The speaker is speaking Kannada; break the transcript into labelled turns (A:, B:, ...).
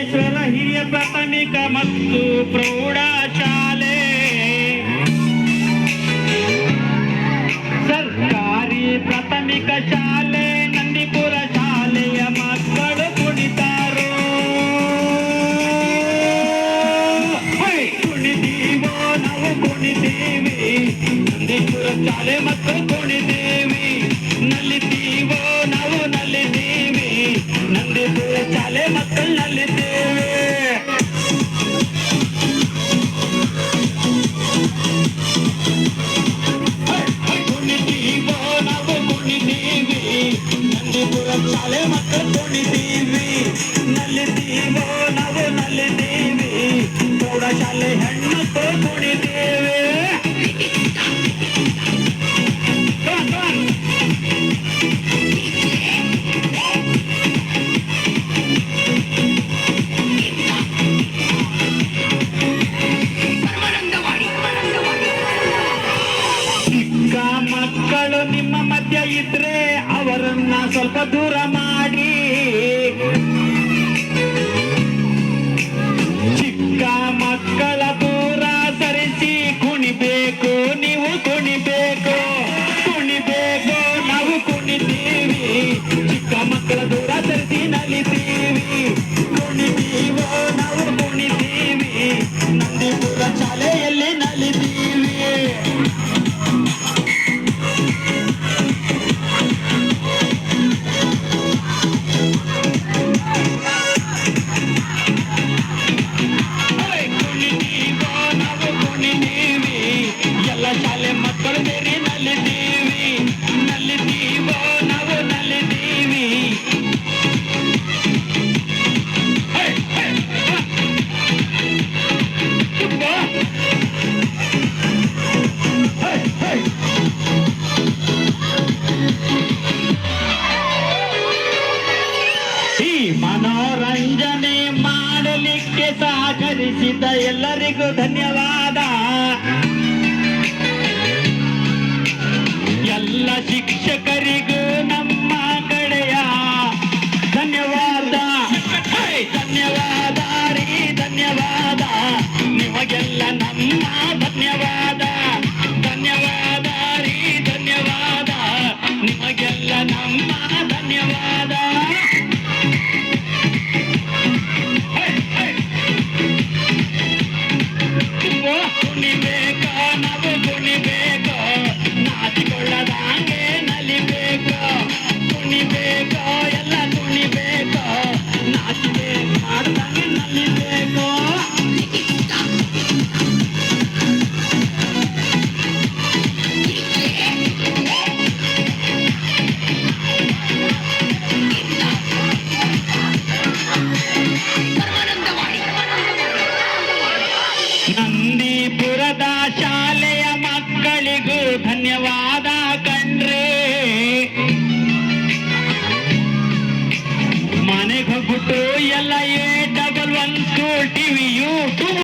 A: ಹಿರಿಯ ಪ್ರಾಥಮಿಕ ಮತ್ತು ಪ್ರೌಢ ಶಾಲೆ ಸರ್ಕಾರಿ ಪ್ರಾಥಮಿಕ ಶಾಲೆ, ನಂದಿಪುರ ಶಾಲೆಯ ಮಕ್ಕಳು ಕುಣಿತಾರೋ! ಕುಣಿದೀವೋ ನಾವು ಕುಣಿದೇವಿ ನಂದಿಪುರ ಶಾಲೆ ಮಕ್ಕಳು ಕುಣಿದೇವಿ ನಲ್ಲಿದ್ದೀವೋ ನಂದೀಪುರ ಶಾಲೆ ಮಕ್ಕಳು ಕುಣಿದೀವಿ ನಲ್ಲಿದ್ದೀವೋ ನಾವು ನಲ್ಲಿದ್ದೀವಿ ಪ್ರೌಢಶಾಲೆ on. ಚಿಕ್ಕ ಮಕ್ಕಳು ನಿಮ್ಮ ಮಧ್ಯ ಇದ್ರೆ ಸ್ವಲ್ಪ ದೂರ ಮಾಡಿ. ಚಿಕ್ಕ ಮಕ್ಕಳ ದೂರ ಸರಿಸಿ ಕುಣಿಬೇಕು, ನೀವು ಕುಣಿಬೇಕು. ಕುಣಿಬೇಕು, ನಾವು ಕುಣಿತೀವಿ. ಚಿಕ್ಕ ಮಕ್ಕಳ ದೂರ ಸರಿಸಿ ನಲಿತೀವಿ ಮನೋರಂಜನೆ ಮಾಡಲಿಕ್ಕೆ ಸಹಕರಿಸಿದ ಎಲ್ಲರಿಗೂ ಧನ್ಯವಾದ. ధన్యవాద ಧನ್ಯವಾದ ಕಣ್ರೆ. ಮನೆಗೆ ಹೋಗ್ಬಿಟ್ಟು ಎಲ್ಲ A double one two TV you